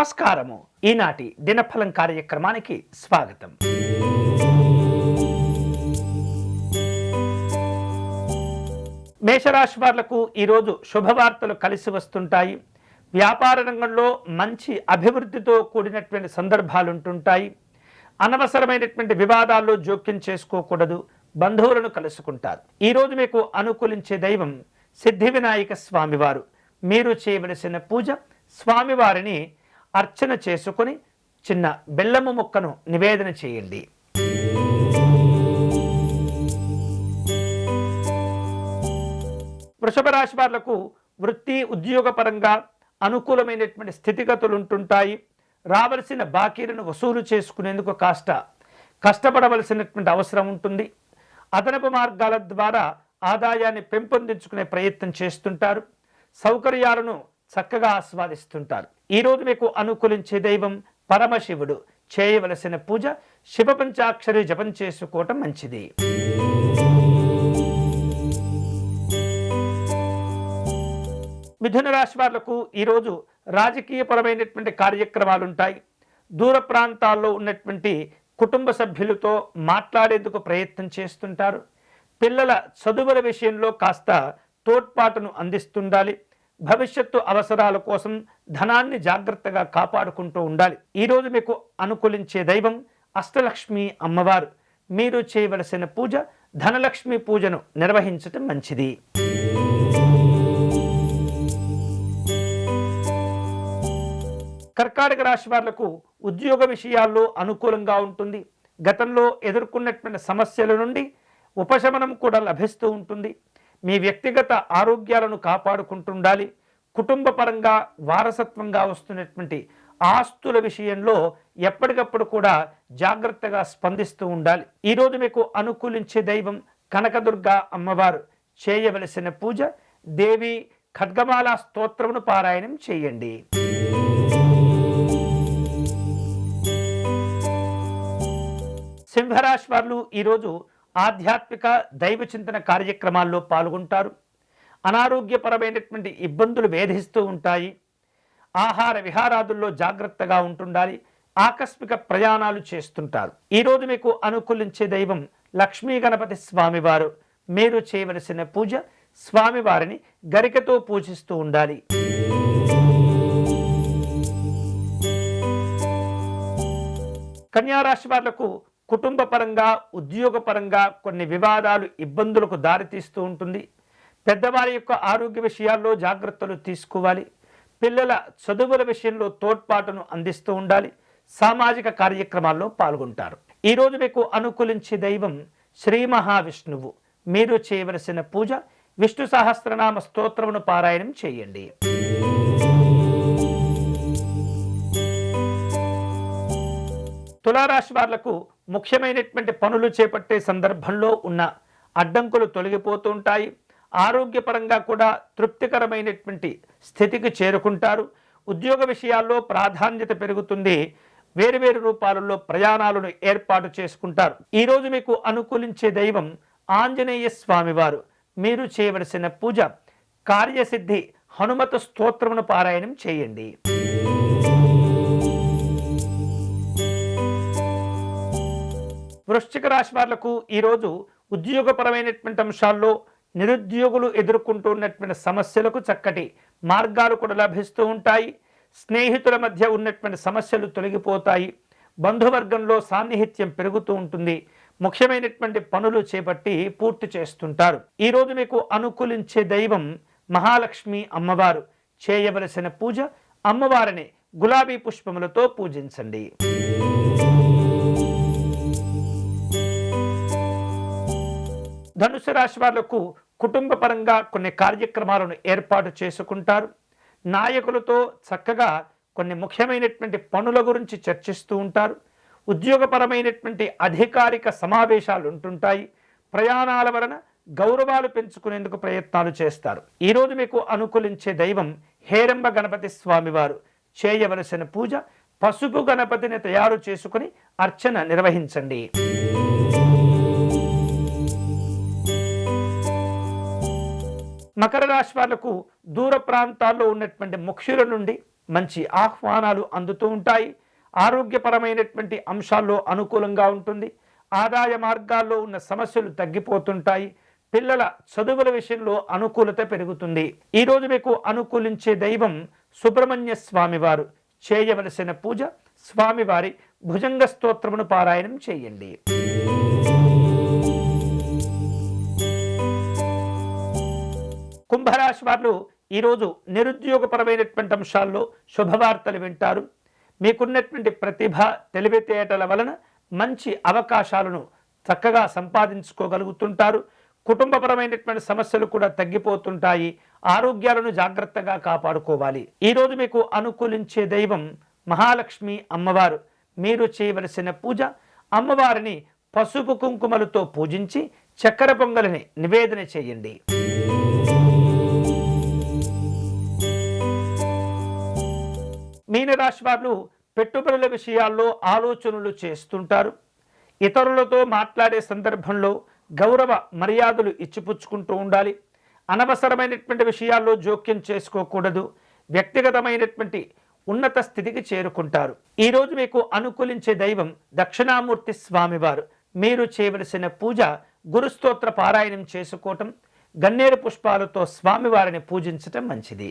నమస్కారము. ఈనాటి దినఫలం కార్యక్రమానికి స్వాగతం. మేషరాశి వాళ్ళకు ఈరోజు శుభవార్తలు కలిసి వస్తుంటాయి. వ్యాపార రంగంలో మంచి అభివృద్ధితో కూడినటువంటి సందర్భాలు ఉంటుంటాయి అనవసరమైనటువంటి వివాదాల్లో జోక్యం చేసుకోకూడదు. బంధువులను కలుసుకుంటారు. ఈరోజు మీకు అనుకూలించే దైవం సిద్ధి వినాయక స్వామివారు. మీరు చేయవలసిన పూజ స్వామివారిని అర్చన చేసుకొని చిన్న బెల్లము ముక్కను నివేదన చేయండి. వృషభ రాశి వాళ్ళకు వృత్తి ఉద్యోగపరంగా అనుకూలమైనటువంటి స్థితిగతులు ఉంటుంటాయి. రావలసిన బాకీలను వసూలు చేసుకునేందుకు కాస్త కష్టపడవలసినటువంటి అవసరం ఉంటుంది. అదనపు మార్గాల ద్వారా ఆదాయాన్ని పెంపొందించుకునే ప్రయత్నం చేస్తుంటారు. సౌకర్యాలను చక్కగా ఆస్వాదిస్తుంటారు. ఈరోజు మీకు అనుకూలించే దైవం పరమశివుడు. చేయవలసిన పూజ శివ పంచాక్షరి జపం చేసుకోవటం మంచిది. మిథున రాశి వాళ్ళకు ఈరోజు రాజకీయపరమైనటువంటి కార్యక్రమాలు ఉంటాయి దూర ప్రాంతాల్లో ఉన్నటువంటి కుటుంబ సభ్యులతో మాట్లాడేందుకు ప్రయత్నం చేస్తుంటారు. పిల్లల చదువుల విషయంలో కాస్త తోడ్పాటును అందిస్తుండాలి. భవిష్యత్తు అవసరాల కోసం ధనాన్ని జాగ్రత్తగా కాపాడుకుంటూ ఉండాలి. ఈరోజు మీకు అనుకూలించే దైవం అష్టలక్ష్మి అమ్మవారు. మీరు చేయవలసిన పూజ ధనలక్ష్మి పూజను నిర్వహించటం మంచిది. కర్కాటక రాశి వాళ్ళకు ఉద్యోగ విషయాల్లో అనుకూలంగా ఉంటుంది. గతంలో ఎదుర్కొన్నటువంటి సమస్యల నుండి ఉపశమనం కూడా లభిస్తూ ఉంటుంది. మీ వ్యక్తిగత ఆరోగ్యాలను కాపాడుకుంటుండాలి. కుటుంబ పరంగా వారసత్వంగా వస్తున్నటువంటి ఆస్తుల విషయంలో ఎప్పటికప్పుడు కూడా జాగ్రత్తగా స్పందిస్తూ ఉండాలి. ఈరోజు మీకు అనుకూలించే దైవం కనకదుర్గ అమ్మవారు. చేయవలసిన పూజ దేవి ఖడ్గమాల స్తోత్రమును పారాయణం చేయండి. సింహరాశి వారు ఈరోజు ఆధ్యాత్మిక దైవ చింతన కార్యక్రమాల్లో పాల్గొంటారు. అనారోగ్యపరమైనటువంటి ఇబ్బందులు వేధిస్తూ ఉంటాయి. ఆహార విహారాదుల్లో జాగ్రత్తగా ఉంటుండాలి. ఆకస్మిక ప్రయాణాలు చేస్తుంటారు. ఈరోజు మీకు అనుకూలించే దైవం లక్ష్మీ గణపతి స్వామివారు. మీరు చేయవలసిన పూజ స్వామివారిని గరికతో పూజిస్తూ ఉండాలి. కన్యారాశి వాళ్ళకు కుటుంబ పరంగా ఉద్యోగపరంగా కొన్ని వివాదాలు ఇబ్బందులకు దారితీస్తూ ఉంటుంది. పెద్దవారి యొక్క ఆరోగ్య విషయాల్లో జాగ్రత్తలు తీసుకోవాలి. పిల్లల చదువుల విషయంలో తోడ్పాటును అందిస్తూ ఉండాలి. సామాజిక కార్యక్రమాల్లో పాల్గొంటారు. ఈరోజు మీకు అనుకూలించే దైవం శ్రీ మహావిష్ణువు. మీరు చేయవలసిన పూజ విష్ణు సహస్రనామ స్తోత్రమును పారాయణం చేయండి. తులారాశి వాళ్ళకు ముఖ్యమైనటువంటి పనులు చేపట్టే సందర్భంలో ఉన్న అడ్డంకులు తొలగిపోతూ ఉంటాయి. ఆరోగ్యపరంగా కూడా తృప్తికరమైనటువంటి స్థితికి చేరుకుంటారు. ఉద్యోగ విషయాల్లో ప్రాధాన్యత పెరుగుతుంది. వేరువేరు రూపాలలో ప్రయాణాలను ఏర్పాటు చేసుకుంటారు. ఈరోజు మీకు అనుకూలించే దైవం ఆంజనేయ స్వామివారు మీరు చేయవలసిన పూజ కార్యసిద్ధి హనుమత స్తోత్రమును పారాయణం చేయండి. వృశ్చిక రాశి వాళ్ళకు ఈరోజు ఉద్యోగపరమైనటువంటి అంశాల్లో నిరుద్యోగులు ఎదుర్కొంటున్నటువంటి సమస్యలకు చక్కటి మార్గాలు కూడా లభిస్తూ ఉంటాయి. స్నేహితుల మధ్య ఉన్నటువంటి సమస్యలు తొలగిపోతాయి. బంధువర్గంలో సాన్నిహిత్యం పెరుగుతూ ఉంటుంది. ముఖ్యమైనటువంటి పనులు చేపట్టి పూర్తి చేస్తుంటారు. ఈరోజు మీకు అనుకూలించే దైవం మహాలక్ష్మి అమ్మవారు. చేయవలసిన పూజ అమ్మవారిని గులాబీ పుష్పములతో పూజించండి. ధనుసు రాశి వాళ్ళకు కుటుంబ పరంగా కొన్ని కార్యక్రమాలను ఏర్పాటు చేసుకుంటారు. నాయకులతో చక్కగా కొన్ని ముఖ్యమైనటువంటి పనుల గురించి చర్చిస్తూ ఉంటారు. ఉద్యోగపరమైనటువంటి అధికారిక సమావేశాలు ఉంటుంటాయి. ప్రయాణాల వలన గౌరవాలు పెంచుకునేందుకు ప్రయత్నాలు చేస్తారు. ఈరోజు మీకు అనుకూలించే దైవం హేరంబ గణపతి స్వామివారు చేయవలసిన పూజ పసుపు గణపతిని తయారు చేసుకుని అర్చన నిర్వహించండి. మకర రాశి వాళ్ళకు దూర ప్రాంతాల్లో ఉన్నటువంటి ముఖ్యుల నుండి మంచి ఆహ్వానాలు అందుతూ ఉంటాయి. ఆరోగ్యపరమైనటువంటి అంశాల్లో అనుకూలంగా ఉంటుంది. ఆదాయ మార్గాల్లో ఉన్న సమస్యలు తగ్గిపోతుంటాయి. పిల్లల చదువుల విషయంలో అనుకూలత పెరుగుతుంది. ఈరోజు మీకు అనుకూలించే దైవం సుబ్రహ్మణ్య స్వామివారు. చేయవలసిన పూజ స్వామివారి భుజంగ స్తోత్రమును పారాయణం చేయండి. కుంభరాశి వారు ఈరోజు నిరుద్యోగపరమైనటువంటి అంశాల్లో శుభవార్తలు వింటారు. మీకున్నటువంటి ప్రతిభ తెలివితేటల వలన మంచి అవకాశాలను చక్కగా సంపాదించుకోగలుగుతుంటారు. కుటుంబపరమైనటువంటి సమస్యలు కూడా తగ్గిపోతుంటాయి. ఆరోగ్యాలను జాగ్రత్తగా కాపాడుకోవాలి. ఈరోజు మీకు అనుకూలించే దైవం మహాలక్ష్మి అమ్మవారు. మీరు చేయవలసిన పూజ అమ్మవారిని పసుపు కుంకుమలతో పూజించి చక్కెర పొంగలిని నివేదన చేయండి. మీనరాశి వారు పెట్టుబడుల విషయాల్లో ఆలోచనలు చేస్తుంటారు. ఇతరులతో మాట్లాడే సందర్భంలో గౌరవ మర్యాదలు ఇచ్చిపుచ్చుకుంటూ ఉండాలి. అనవసరమైనటువంటి విషయాల్లో జోక్యం చేసుకోకూడదు. వ్యక్తిగతమైనటువంటి ఉన్నత స్థితికి చేరుకుంటారు. ఈరోజు మీకు అనుకూలించే దైవం దక్షిణామూర్తి స్వామివారు. మీరు చేయవలసిన పూజ గురుస్తోత్ర పారాయణం చేసుకోవటం గన్నేరు పుష్పాలతో స్వామివారిని పూజించటం మంచిది.